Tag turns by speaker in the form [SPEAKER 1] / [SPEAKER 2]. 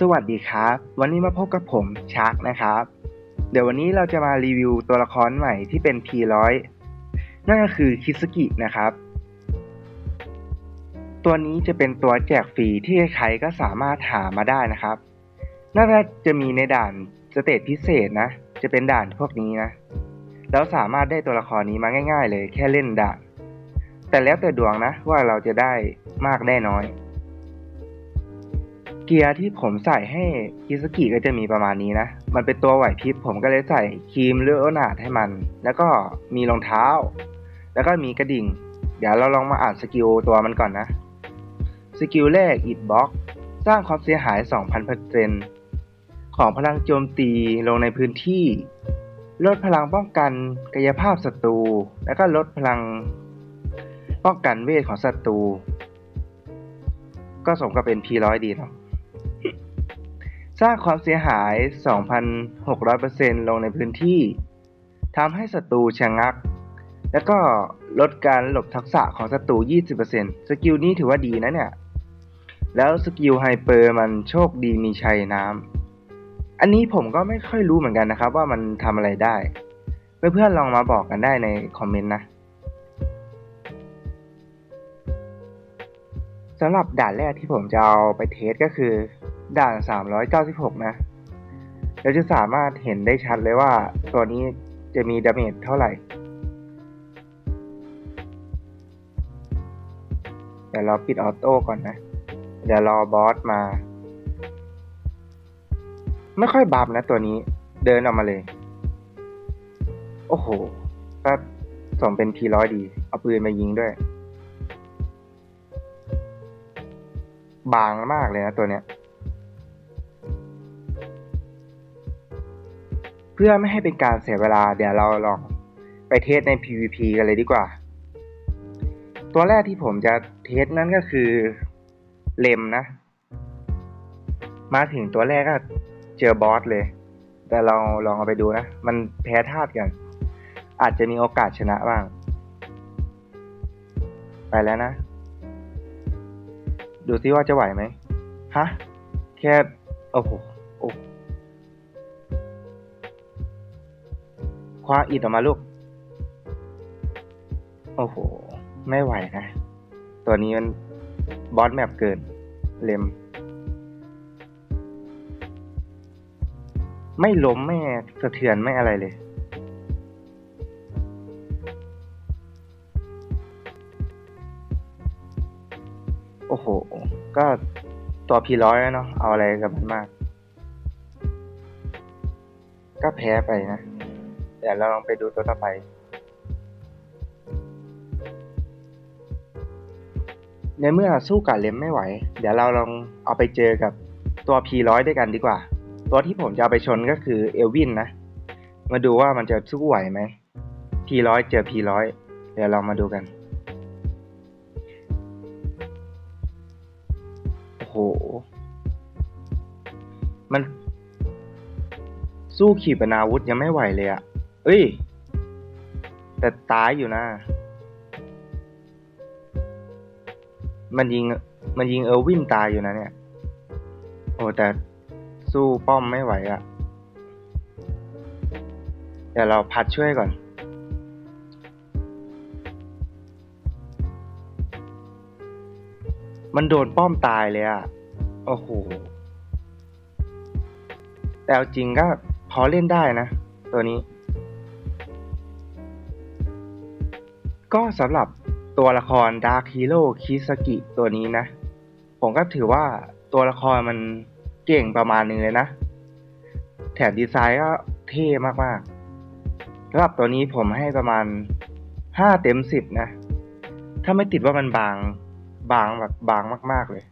[SPEAKER 1] สวัสดีครับ วันนี้มาพบกับผมชักนะครับ เดี๋ยววันนี้เราจะมารีวิวตัวละครใหม่ที่เป็น P100 นั่นก็คือคิสกินะครับ ตัวนี้จะเป็นตัวแจกฟรีที่ใครก็สามารถหามาได้นะครับ น่าจะมีในด่านสเตจพิเศษนะ จะเป็นด่านพวกนี้นะ แล้วสามารถได้ตัวละครนี้มาง่าย ๆ เลยแค่เล่นด่าน แต่แล้วแต่ดวงนะว่าเราจะได้มากได้น้อย เกียร์ที่ผมใส่ให้คิสกิก็จะมีประมาณนี้นะ มันเป็นตัวไหวพริบผมก็เลยใส่ครีมเลโอนาดให้มัน แล้วก็มีรองเท้า แล้วก็มีกระดิ่ง เดี๋ยวเราลองมาอ่านสกิลตัวมันก่อนนะ สกิลแรกอิดบ็อกสร้างความเสียหาย 2,000%ของพลังโจมตีลงในพื้นที่ ลดพลังป้องกันกายภาพศัตรู แล้วก็ลดพลังป้องกันเวทของศัตรู ก็สมกับเป็น P100 ดีเนาะ สร้างความเสียหาย 2,600%ลงในพื้นที่ทำให้ศัตรูชะงัก แล้วก็ลดการหลบทักษะของศัตรู 20%สกิลนี้ถือว่าดีนะเนี่ย แล้วสกิลไฮเปอร์มันโชคดีมีชัยน้ำ อันนี้ผมก็ไม่ค่อยรู้เหมือนกันนะครับ ว่ามันทำอะไรได้ เพื่อนๆลองมาบอกกันได้ในคอมเมนต์นะสำหรับด่านแรกที่ผมจะเอาไปเทสก็คือ ด่าน396 นะเราจะสามารถเห็นได้ชัดเลยว่าตัวนี้จะมีดาเมจเท่าไหร่ เดี๋ยวเราปิดออโต้ก่อนนะ เดี๋ยวรอบอสมา ไม่ค่อยบับนะตัวนี้ เดินออกมาเลย โอ้โห ก็สมเป็นทีร้อยดี เอาปืนมายิงด้วย บางมากเลยนะตัวเนี้ย พื่อไม่ให้เป็นการเสียเวลาเดี๋ยวเราลองไปเทสใน PVP กันเลยดีกว่า ตัวแรกที่ผมจะเทสนั่นก็คือเลมนะ มาถึงตัวแรกก็เจอบอสเลย แต่เราลองเอาไปดูนะ มันแพ้ธาตุกัน อาจจะมีโอกาสชนะบ้าง ไปแล้วนะ ดูซิว่าจะไหวไหมฮะ แค่ โอ้โห ว้าอิดออกมาลูก โอ้โห ไม่ไหวนะ ตัวนี้มันบอสแมปเกิน เลม ไม่ล้มไม่สะเทือนไม่อะไรเลย โอ้โห ก็ตัวพีร้อยเนาะ เอาอะไรกับมันมาก ก็แพ้ไปนะ เดี๋ยวเราลองไปดูตัวต่อไป ในเมื่อสู้กับเลมไม่ไหว เดี๋ยวเราลองเอาไปเจอกับตัว P100 ด้วยกันดีกว่า ตัวที่ผมจะเอาไปชนก็คือเอลวินนะ มาดูว่ามันจะสู้ไหวไหม P100 เจอ P100 เดี๋ยวเรามาดูกันโอ้โห มันสู้ขีปนาวุธยังไม่ไหวเลยอะ เอ้ย แต่ตายอยู่นะ มันยิง มันยิงเออร์วินตายอยู่นะเนี่ย โอ้แต่สู้ป้อมไม่ไหวอะเดี๋ยวเราพัดช่วยก่อน มันโดนป้อมตายเลยอะโอ้โห แต่จริงก็พอเล่นได้นะ ตัวนี้ ก็สำหรับตัวละครดาร์คฮีโร่คิสกิตัวนี้นะ ผมก็ถือว่าตัวละครมันเก่งประมาณนึงเลยนะ แถมดีไซน์ก็เท่มากๆสำหรับตัวนี้ผมให้ประมาณ5เต็ม10นะ ถ้าไม่ติดว่ามันบางบางแบบบางมาก ๆเลย